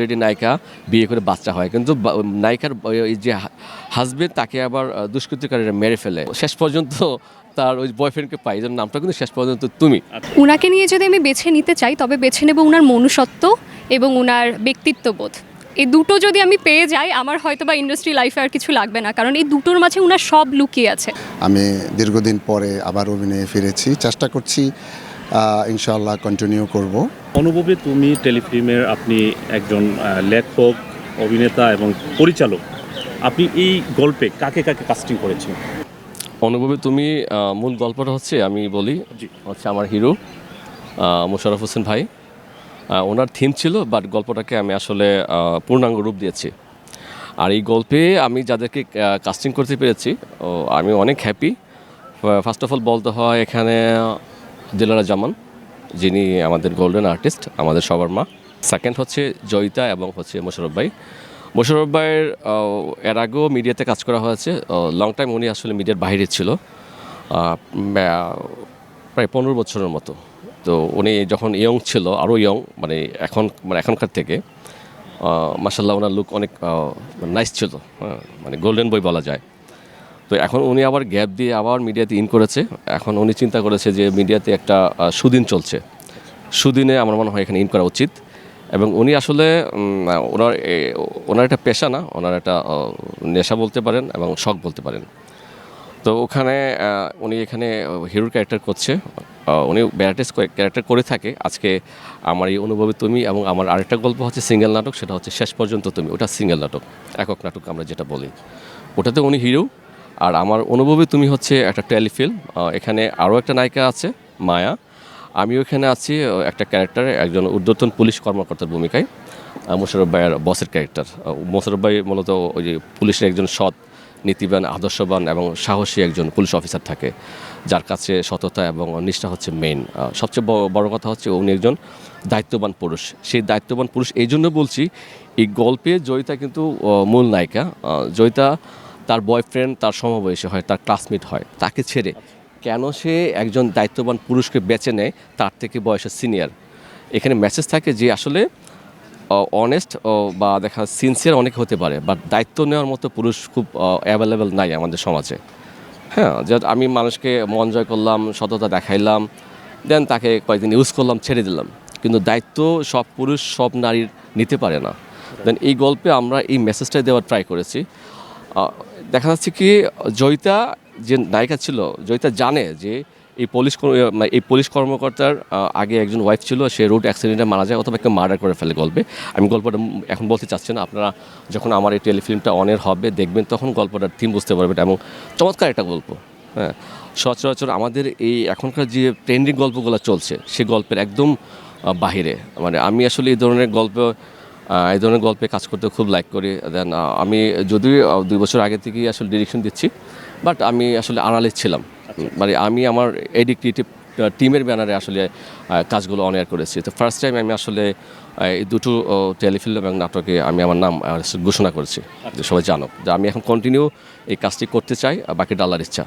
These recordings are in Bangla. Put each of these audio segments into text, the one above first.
অলরেডি নায়িকা বিয়ে করে বাচ্চা হয়। কিন্তু নায়িকার এই যে হাজবেন্ড তাকে আবার দুষ্কৃতিকারীরা মেরে ফেলে। শেষ পর্যন্ত তার ওই বয়ফ্রেন্ডকে পাই যেন নামটা কিন্তু শেষ পর্যন্ত তুমি। উনাকে নিয়ে যদি আমি বেছে নিতে চাই তবে বেছে নেব উনার মনুষ্যত্ব এবং উনার ব্যক্তিত্ববোধ। এই দুটো যদি আমি পেয়ে যাই আমার হয়তো বা ইন্ডাস্ট্রি লাইফে আর কিছু লাগবে না। কারণ এই দুটোর মাঝে উনার সব লুকিয়ে আছে। আমি দীর্ঘদিন পরে আবার অভিনয়ে ফিরেছি। চেষ্টা করছি ইনশাআল্লাহ কন্টিনিউ করব। অনুভবে তুমি টেলিফিল্মের আপনি একজন লেখক অভিনেতা এবং পরিচালক। আপনি এই গল্পে কাকে কাকে কাস্টিং করেছেন? অনুভবে তুমি মূল গল্পটা হচ্ছে আমি বলি হচ্ছে আমার হিরো আহ, মোশাররফ হোসেন ভাই। ওনার থিম ছিল বাট গল্পটাকে আমি আসলে পূর্ণাঙ্গ রূপ দিয়েছি। আর এই গল্পে আমি যাদেরকে কাস্টিং করতে পেরেছি ও, আমি অনেক হ্যাপি ফার্স্ট অফ অল বলতে হয় এখানে দিলারা জামান, যিনি আমাদের গোল্ডেন আর্টিস্ট আমাদের সবার মা। সেকেন্ড হচ্ছে জয়িতা এবং হচ্ছে মোশাররফ ভাই। মোশাররফ ভাইয়ের এর আগেও মিডিয়াতে কাজ করা হয়েছে। লং টাইম উনি আসলে মিডিয়ার বাইরে ছিল। প্রায় পনেরো বছরের মতো। তো উনি যখন ইয়ং ছিল আরও ইয়ং মানে এখন মানে এখনকার থেকে মাসাল্লাহ ওনার লুক অনেক নাইস ছিল। হ্যাঁ মানে গোল্ডেন বই বলা যায়। তো এখন উনি আবার গ্যাপ দিয়ে আবার মিডিয়াতে ইন করেছে। এখন উনি চিন্তা করেছে যে মিডিয়াতে একটা সুদিন চলছে। সুদিনে আমার মনে হয় এখানে ইন করা উচিত। এবং উনি আসলে ওনার ওনার একটা পেশা না, ওনার একটা নেশা বলতে পারেন এবং শখ বলতে পারেন। তো ওখানে উনি এখানে হিরোর ক্যারেক্টার করছে। উনি ব্যারাটিস ক্যারেক্টার করে থাকে। আজকে আমার এই অনুভবে তুমি এবং আমার আরেকটা গল্প হচ্ছে সিঙ্গেল নাটক, সেটা হচ্ছে শেষ পর্যন্ত তুমি। ওটা সিঙ্গেল নাটক, একক নাটক আমরা যেটা বলি। ওটাতে উনি হিরো আর আমার অনুভবে তুমি হচ্ছে একটা টেলিফিল্ম এখানে আরও একটা নায়িকা আছে মায়া। আমি ওখানে আছি একটা ক্যারেক্টারে একজন ঊর্ধ্বতন পুলিশ কর্মকর্তার ভূমিকায় আহ, মোশাররফ ভাইয়ের বসের ক্যারেক্টার মোশাররফ ভাই মূলত ওই যে পুলিশের একজন সৎ নীতিবান আদর্শবান এবং সাহসী একজন পুলিশ অফিসার থাকে যার কাছে সততা এবং নিষ্ঠা হচ্ছে মেইন সবচেয়ে বড় কথা হচ্ছে উনি একজন দায়িত্ববান পুরুষ। সেই দায়িত্ববান পুরুষ এই জন্য বলছি এই গল্পে জয়িতা কিন্তু মূল নায়িকা। জয়িতা তার বয়ফ্রেন্ড তার সমবয়সী হয়, তার ক্লাসমেট হয়, তাকে ছেড়ে কেন সে একজন দায়িত্ববান পুরুষকে বেছে নেয়? তার থেকে বয়সের সিনিয়র এখানে মেসেজ থাকে যে আসলে অনেস্ট বা দেখা সিনসিয়ার অনেক হতে পারে বাট দায়িত্ব নেওয়ার মতো পুরুষ খুব অ্যাভেলেবেল নাই আমাদের সমাজে। হ্যাঁ যে আমি মানুষকে মন জয় করলাম, সততা দেখাইলাম দেন তাকে কয়েকদিন ইউজ করলাম, ছেড়ে দিলাম। কিন্তু দায়িত্ব সব পুরুষ, সব নারীর নিতে পারে না। দেন এই গল্পে আমরা এই মেসেজটাই দেওয়ার ট্রাই করেছি। দেখা যাচ্ছে কি, জয়িতা যে নায়িকা ছিল, জয়িতা জানে যে এই পুলিশ মানে এই পুলিশ কর্মকর্তার আগে একজন ওয়াইফ ছিল, সে রোড অ্যাক্সিডেন্টে মারা যায় অথবা একটা মার্ডার করে ফেলে গল্পে। আমি গল্পটা এখন বলতে চাচ্ছি না, আপনারা যখন আমার এই টেলিফিল্মটা অনের হবে, দেখবেন তখন গল্পটার থিম বুঝতে পারবেন এবং চমৎকার একটা গল্প হ্যাঁ। সচরাচর আমাদের এই এখনকার যে ট্রেন্ডিং গল্পগুলো চলছে, সে গল্পের একদম বাহিরে। মানে আমি আসলে এই ধরনের গল্প এই ধরনের গল্পে কাজ করতে খুব লাইক করি। দেন আমি যদিও আহ, দুই বছর আগে থেকেই আসলে ডিরেকশন দিচ্ছি বাট আমি আসলে আড়ালে ছিলাম। মানে আমি আমার এডি ক্রিয়েটিভ টিমের ব্যানারে আসলে কাজগুলো অন এয়ার করেছি। তো ফার্স্ট টাইম আমি আসলে এই দুটো টেলিফিল্ম এবং নাটকে আমি আমার নাম ঘোষণা করেছি। যে সবাই জানো। যে আমি এখন কন্টিনিউ এই কাজটি করতে চাই বাকি ডালার ইচ্ছা।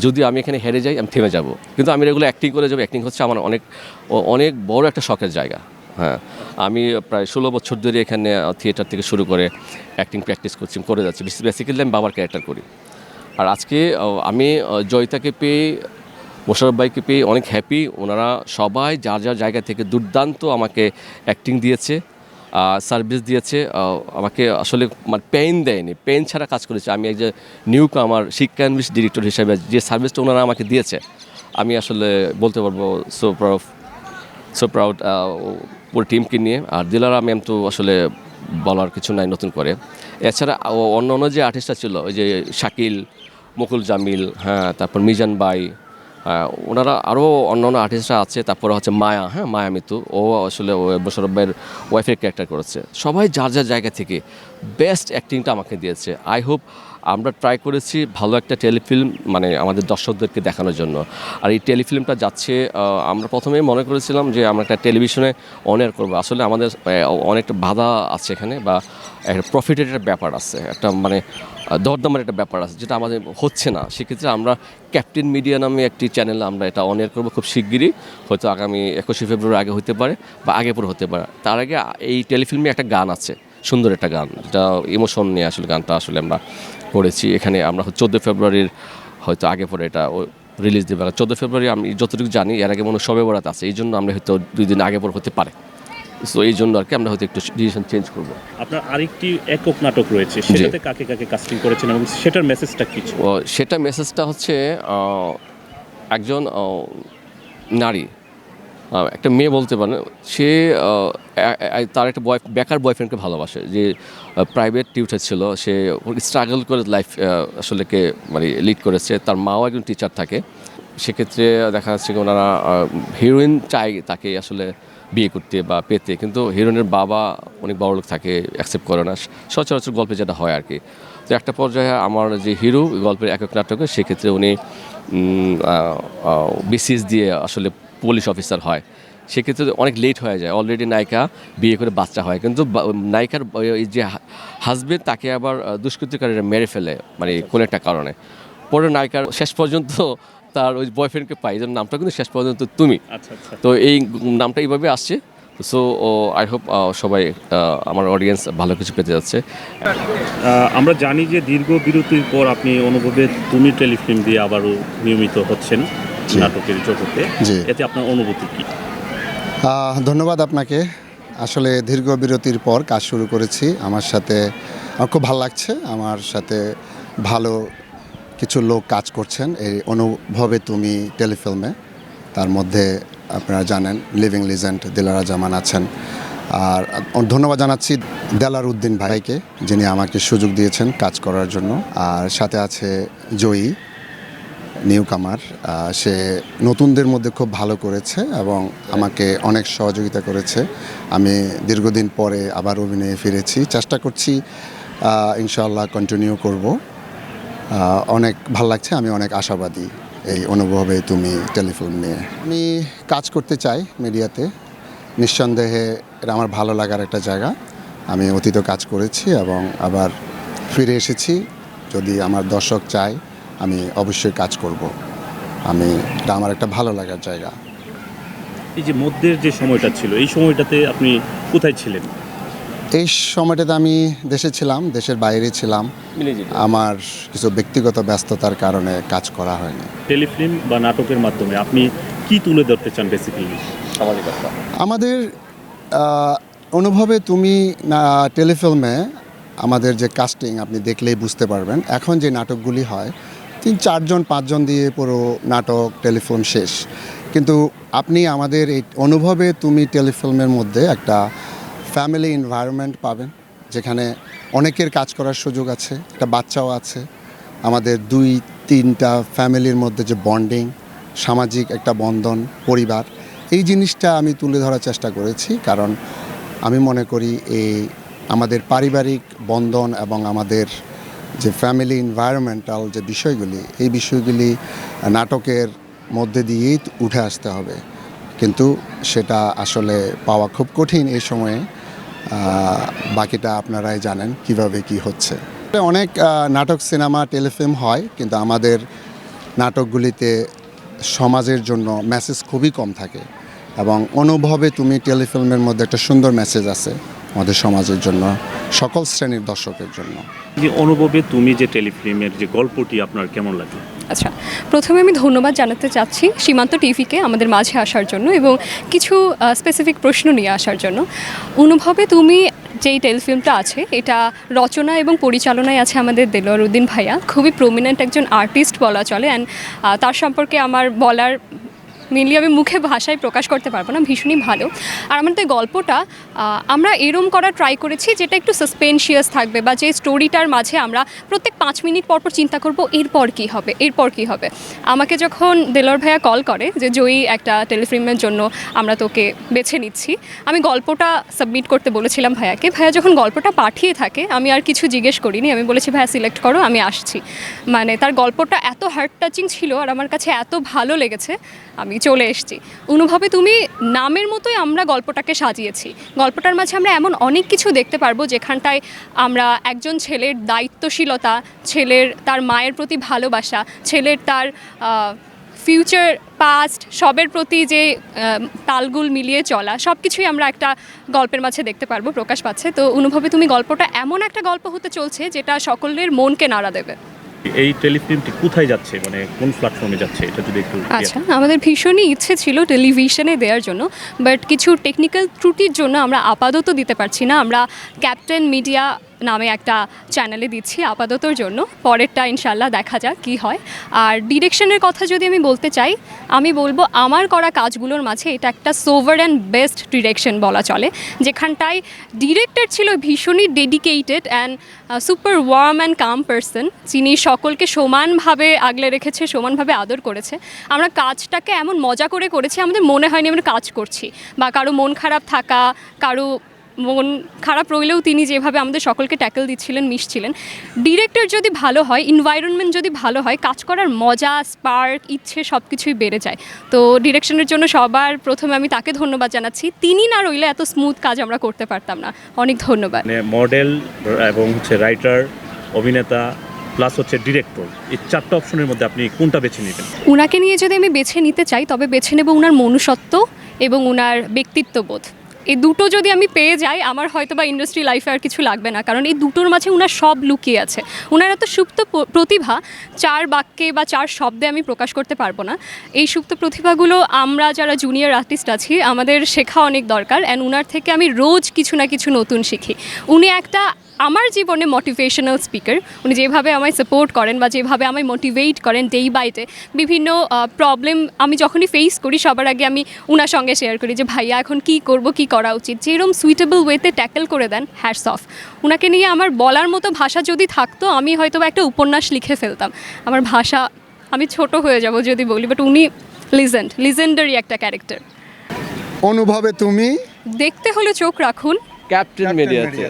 যদি আমি এখানে হেরে যাই আমি থেমে যাব। কিন্তু আমি রেগুলো অ্যাক্টিং করে যাব। অ্যাক্টিং হচ্ছে আমার অনেক ও- অনেক বড় একটা শখের জায়গা। হ্যাঁ। আমি প্রায় ষোলো বছর ধরে এখানে থিয়েটার থেকে শুরু করে অ্যাক্টিং প্র্যাকটিস করছি করে যাচ্ছি। বেসিক্যালি আমি বাবার ক্যারেক্টার করি। আর আজকে আমি জয়িতাকে পেয়ে মোশারফ ভাইকে পেয়ে অনেক হ্যাপি ওনারা সবাই যার যার জায়গা থেকে দুর্দান্ত আমাকে অ্যাক্টিং দিয়েছে সার্ভিস দিয়েছে। আমাকে আসলে মানে পেন দেয়নি। পেন ছাড়া কাজ করেছে। আমি এক যে নিউ আমার শিক্ষানবিশ ডিরেক্টর হিসেবে যে সার্ভিসটা ওনারা আমাকে দিয়েছে, আমি আসলে বলতে পারব সো প্রাউড সো প্রাউড পুরো টিমকে নিয়ে আর দিলারা ম্যাম তো আসলে বলার কিছু নাই নতুন করে। এছাড়া ও- অন্য অন্য যে আর্টিস্টরা ছিল ওই যে শাকিল মুকুল জামিল হ্যাঁ তারপর মিজান বাই আহ, ওনারা আরও অন্য অন্য আর্টিস্টরা আছে তারপরে হচ্ছে মায়া হ্যাঁ মায়া মিতু ও আসলে মোশারফ ভাইয়ের ওয়াইফের ক্যারেক্টার করেছে। সবাই যার যার জায়গা থেকে বেস্ট অ্যাক্টিংটা আমাকে দিয়েছে। আই হোপ আমরা ট্রাই করেছি ভালো একটা টেলিফিল্ম মানে আমাদের দর্শকদেরকে দেখানোর জন্য। আর এই টেলিফিল্মটা যাচ্ছে আমরা প্রথমেই মনে করেছিলাম যে আমরা একটা টেলিভিশনে অনের করব। আসলে আমাদের অনেকটা বাধা আছে এখানে বা একটা প্রফিটের একটা ব্যাপার আছে। একটা মানে দরদামের একটা ব্যাপার আছে যেটা আমাদের হচ্ছে না। সেক্ষেত্রে আমরা ক্যাপ্টেন মিডিয়া নামে একটি চ্যানেল আমরা এটা অনের করব খুব শিগগিরই। হয়তো আগামী একুশে ফেব্রুয়ারি আগে হতে পারে বা আগে পরে হতে পারে। তার আগে এই টেলিফিল্মে একটা গান আছে, সুন্দর একটা গান। যেটা ইমোশন নিয়ে আসলে গানটা আসলে আমরা করেছি। এখানে আমরা চোদ্দ ফেব্রুয়ারির হয়তো আগে পরে এটা রিলিজ দেবে। চোদ্দ ফেব্রুয়ারি আমি যতটুকু জানি এর আগে মনে হয় সবে বরাত আছে। এই জন্য আমরা হয়তো দুই দিন আগে পরে হতে পারে। সো এই জন্য আর কি আমরা হয়তো একটু ডিসিশন চেঞ্জ করব। আপনার আরেকটি একক নাটক রয়েছে। সেটাতে কাকে কাকে কাস্টিং করেছেন এবং সেটার মেসেজটা কি সেটা মেসেজটা হচ্ছে একজন নারী। একটা মেয়ে বলতে পারে সে তার একটা বয় বেকার বয়ফ্রেন্ডকে ভালোবাসে, যে প্রাইভেট টিউটার ছিল, সে স্ট্রাগল করে লাইফ আসলে কে মানে লিড করেছে। তার মাও একজন টিচার থাকে। সেক্ষেত্রে দেখা যাচ্ছে ওনারা হিরোইন চাই তাকে আসলে বিয়ে করতে বা পেতে, কিন্তু হিরোইনের বাবা অনেক বড় লোক থাকে অ্যাকসেপ্ট করে না। সচরাচর গল্পে যেটা হয় আর কি। তো একটা পর্যায়ে আমার যে হিরো, গল্পের একক নাটকে, সেক্ষেত্রে উনি বিসিএস দিয়ে আসলে পুলিশ অফিসার হয় সেক্ষেত্রে অনেক লেট হয়ে যায়। অলরেডি নায়িকা বিয়ে করে বাচ্চা হয়। কিন্তু নায়িকার এই যে হাজবেন্ড তাকে আবার দুষ্কৃতিকারীরা মেরে ফেলে মানে কোনো একটা কারণে। পরে নায়িকার শেষ পর্যন্ত তার ওই বয়ফ্রেন্ডকে পাই জন্য নামটা কিন্তু শেষ পর্যন্ত তুমি। আচ্ছা আচ্ছা। তো এই নামটা এইভাবে আসছে। সো আই হোপ সবাই আমার অডিয়েন্স ভালো কিছু পেতে যাচ্ছে। আমরা জানি যে দীর্ঘ বিরতির পর আপনি অনুভবে তুমি টেলিফিল্ম দিয়ে আবারও নিয়মিত হচ্ছেন। নাটকের জগতে এতে আপনার অনুভূতি কি? ধন্যবাদ আপনাকে। আসলে দীর্ঘ বিরতির পর কাজ শুরু করেছি। আমার সাথে আমার খুব ভালো লাগছে। আমার সাথে ভালো কিছু লোক কাজ করছেন। এই অনুভবে তুমি টেলিফিল্মে। তার মধ্যে আপনারা জানেন লিভিং লিজেন্ড দিলারা জামান আছেন। আর ধন্যবাদ জানাচ্ছি দেলার উদ্দিন ভাইকে যিনি আমাকে সুযোগ দিয়েছেন কাজ করার জন্য। আর সাথে আছে জয়ী। নিউ কামার সে নতুনদের মধ্যে খুব ভালো করেছে এবং আমাকে অনেক সহযোগিতা করেছে। আমি দীর্ঘদিন পরে আবার অভিনয়ে ফিরেছি। চেষ্টা করছি ইনশাল্লাহ কন্টিনিউ করব। অনেক ভালো লাগছে, আমি অনেক আশাবাদী এই অনুভবে তুমি টেলিফোন নিয়ে। আমি কাজ করতে চাই মিডিয়াতে। নিঃসন্দেহে এটা আমার ভালো লাগার একটা জায়গা। আমি অতীত কাজ করেছি এবং আবার ফিরে এসেছি। যদি আমার দর্শক চায় আমি অবশ্যই কাজ করব। আমি এটা আমার একটা ভালো লাগার জায়গা। এই যে মধ্যের যে সময়টা ছিল এই সময়টাতে আপনি কোথায় ছিলেন? এই সময়টাতে আমি দেশে ছিলাম দেশের বাইরে ছিলাম। আমার কিছু ব্যক্তিগত ব্যস্ততার কারণে কাজ করা হয়নি। টেলিফিল্ম বা নাটকের মাধ্যমে আপনি কি তুলে ধরতে চান বেসিক্যালি আমাদের অনুভবে তুমি না টেলিফিল্মে আমাদের যে কাস্টিং আপনি দেখলেই বুঝতে পারবেন। এখন যে নাটকগুলি হয় তিন, চারজন, পাঁচজন দিয়ে পুরো নাটক টেলিফিল্ম শেষ। কিন্তু আপনি আমাদের এই অনুভবে তুমি টেলিফিল্মের মধ্যে একটা ফ্যামিলি এনভায়রনমেন্ট পাবেন, যেখানে অনেকের কাজ করার সুযোগ আছে, একটা বাচ্চাও আছে। আমাদের দুই, তিনটা ফ্যামিলির মধ্যে যে বন্ডিং, সামাজিক একটা বন্ধন, পরিবার, এই জিনিসটা আমি তুলে ধরার চেষ্টা করেছি। কারণ আমি মনে করি এই আমাদের পারিবারিক বন্ধন এবং আমাদের যে ফ্যামিলি এনভায়রনমেন্টাল যে বিষয়গুলি, এই বিষয়গুলি নাটকের মধ্যে দিয়েই উঠে আসতে হবে। কিন্তু সেটা আসলে পাওয়া খুব কঠিন এই সময়ে। বাকিটা আপনারাই জানেন কীভাবে কি হচ্ছে। অনেক নাটক, সিনেমা, টেলিফিল্ম হয়, কিন্তু আমাদের নাটকগুলিতে সমাজের জন্য মেসেজ খুবই কম থাকে। এবং অনুভবে তুমি টেলিফিল্মের মধ্যে একটা সুন্দর মেসেজ আছে। আমাদের সমাজের জন্য সকল শ্রেণির দর্শকের জন্য। যে অনুভবে তুমি যে টেলিফিল্মের যে গল্পটি আপনার কেমন লাগে? আচ্ছা প্রথমে আমি ধন্যবাদ জানাতে চাচ্ছি সীমান্ত টিভিকে আমাদের মাঝে আসার জন্য এবং কিছু স্পেসিফিক প্রশ্ন নিয়ে আসার জন্য। অনুভবে তুমি যেই টেলিফিল্মটা আছে এটা রচনা এবং পরিচালনায় আছে আমাদের দেলোয়ার উদ্দিন ভাইয়া। খুবই প্রমিনেন্ট একজন আর্টিস্ট বলা চলে অ্যান্ড তার সম্পর্কে আমার বলার মেনলি আমি মুখে ভাষায় প্রকাশ করতে পারব না, ভীষণই ভালো। আর আমার আমাদের গল্পটা আমরা এরম করা ট্রাই করেছি যেটা একটু সাসপেন্সিয়াস থাকবে বা যে স্টোরিটার মাঝে আমরা প্রত্যেক পাঁচ মিনিট পর পর চিন্তা করব, এরপর কী হবে, এরপর কী হবে। আমাকে যখন দেলোর ভাইয়া কল করে যে, জয়ী, একটা টেলিফিল্মের জন্য আমরা তোকে বেছে নিচ্ছি। আমি গল্পটা সাবমিট করতে বলেছিলাম ভাইয়াকে। ভাইয়া যখন গল্পটা পাঠিয়ে থাকে, আমি আর কিছু জিজ্ঞেস করিনি। আমি বলেছি, ভাইয়া সিলেক্ট করো, আমি আসছি। মানে তার গল্পটা এত হার্ট টাচিং ছিল আর আমার কাছে এত ভালো লেগেছে, আমি চলে এসেছি। অনুভবে তুমি নামের মতোই আমরা গল্পটাকে সাজিয়েছি। গল্পটার মাঝে আমরা এমন অনেক কিছু দেখতে পারব যেখানটায় আমরা একজন ছেলের দায়িত্বশীলতা, ছেলের তার মায়ের প্রতি ভালোবাসা, ছেলের তার ফিউচার পাস্ট সবের প্রতি যে তালগুল মিলিয়ে চলা সব কিছুই আমরা একটা গল্পের মাঝে দেখতে পারব, প্রকাশ পাচ্ছে। তো অনুভবে তুমি গল্পটা এমন একটা গল্প হতে চলছে যেটা সকলের মনকে নাড়া দেবে। এই টেলিফিল্মটি কোথায় যাচ্ছে? মানে কোন প্ল্যাটফর্মে যাচ্ছে? এটা যদি একটু আচ্ছা আমাদের ভীষণই ইচ্ছে ছিল টেলিভিশনে দেওয়ার জন্য বাট কিছু টেকনিক্যাল ত্রুটির জন্য আমরা আপাতত দিতে পারছি না। আমরা ক্যাপ্টেন মিডিয়া নামে একটা চ্যানেলে দিচ্ছি আপাততর জন্য। পরেরটা ইনশাল্লাহ দেখা যাক কী হয়। আর ডিরেকশনের কথা যদি আমি বলতে চাই, আমি বলব আমার করা কাজগুলোর মাঝে এটা একটা সোভার অ্যান্ড বেস্ট ডিরেকশন বলা চলে। যেখানটায় ডিরেক্টর ছিল ভীষণই dedicated and super warm and calm person যিনি সকলকে সমানভাবে আগলে রেখেছে, সমানভাবে আদর করেছে। আমরা কাজটাকে এমন মজা করে করেছি, আমাদের মনে হয়নি আমরা কাজ করছি। বা কারও মন খারাপ থাকা, কারও মন খারাপ রইলেও তিনি যেভাবে আমাদের সকলকে ট্যাকেল দিচ্ছিলেন মিশছিলেন। ডিরেক্টর যদি ভালো হয় এনভায়রনমেন্ট যদি ভালো হয় কাজ করার মজা স্পার্ক ইচ্ছে সব কিছুই বেড়ে যায়। তো ডিরেকশনের জন্য সবার প্রথমে আমি তাকে ধন্যবাদ জানাচ্ছি। তিনি না রইলে এত স্মুথ কাজ আমরা করতে পারতাম না। অনেক ধন্যবাদ। মানে মডেল এবং হচ্ছে রাইটার অভিনেতা প্লাস হচ্ছে ডিরেক্টর এই চারটা অপশনের মধ্যে আপনি কোনটা বেছে নেবেন? উনাকে নিয়ে যদি আমি বেছে নিতে চাই তবে বেছে নেব উনার মনুষ্যত্ব এবং উনার ব্যক্তিত্ববোধ। এই দুটো যদি আমি পেয়ে যাই, আমার হয়তো বা ইন্ডাস্ট্রি লাইফে আর কিছু লাগবে না। কারণ এই দুটোর মাঝে ওনার সব লুকিয়ে আছে। ওনার এত সুপ্ত প্রতিভা, চার বাক্যে বা চার শব্দে আমি প্রকাশ করতে পারব না। এই সুপ্ত প্রতিভাগুলো আমরা যারা জুনিয়র আর্টিস্ট আছি, আমাদের শেখা অনেক দরকার। অ্যান্ড ওনার থেকে আমি রোজ কিছু না কিছু নতুন শিখি। উনি একটা আমার জীবনে মোটিভেশনাল স্পিকার উনি যেভাবে আমায় সাপোর্ট করেন বা যেভাবে আমায় মোটিভেট করেন ডেই বাই ডে বিভিন্ন প্রবলেম আমি যখনই ফেস করি সবার আগে আমি উনার সঙ্গে শেয়ার করি যে ভাইয়া এখন কি করব কি করা উচিত? যেরকম সুইটেবল ওয়েতে ট্যাকেল করে দেন হ্যাটস অফ উনাকে নিয়ে আমার বলার মতো ভাষা যদি থাকতো আমি হয়তো বা একটা উপন্যাস লিখে ফেলতাম। আমার ভাষা আমি ছোট হয়ে যাব যদি বলি বাট উনি লিজেন্ড লিজেন্ডারি একটা ক্যারেক্টার অনুভবে তুমি? দেখতে হলে চোখ রাখুন। ক্যাপ্টেন মিডিয়াতে।